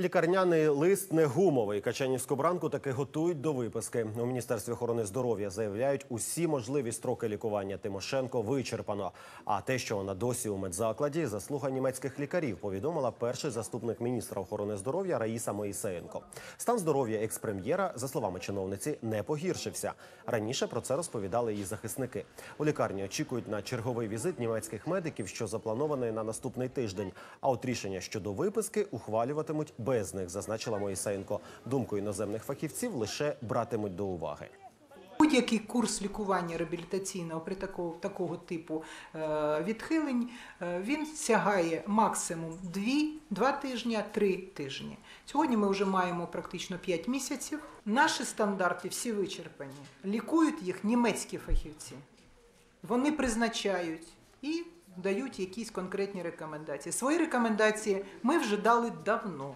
Лікарняний лист не гумовий. Качанівську бранку таки готують до виписки. У міністерстві охорони здоров'я заявляють, усі можливі строки лікування Тимошенко вичерпано. А те, що вона досі у медзакладі, заслуга німецьких лікарів, повідомила перший заступник міністра охорони здоров'я Раїса Моїсеєнко. Стан здоров'я експрем'єра, за словами чиновниці, не погіршився. Раніше про це розповідали її захисники. У лікарні очікують на черговий візит німецьких медиків, що запланований на наступний тиждень. А от рішення щодо виписки ухвалюватимуть них, зазначила Моїсеєнко. Думку іноземних фахівців лише братимуть до уваги. Будь-який курс лікування реабілітаційного при такого, такого типу е, відхилень е, він сягає максимум 2, 2 тижні, 3 тижні. Сьогодні ми вже маємо практично 5 місяців. Наші стандарти всі вичерпані. Лікують їх німецькі фахівці. Вони призначають і дають якісь конкретні рекомендації. Свої рекомендації ми вже дали давно.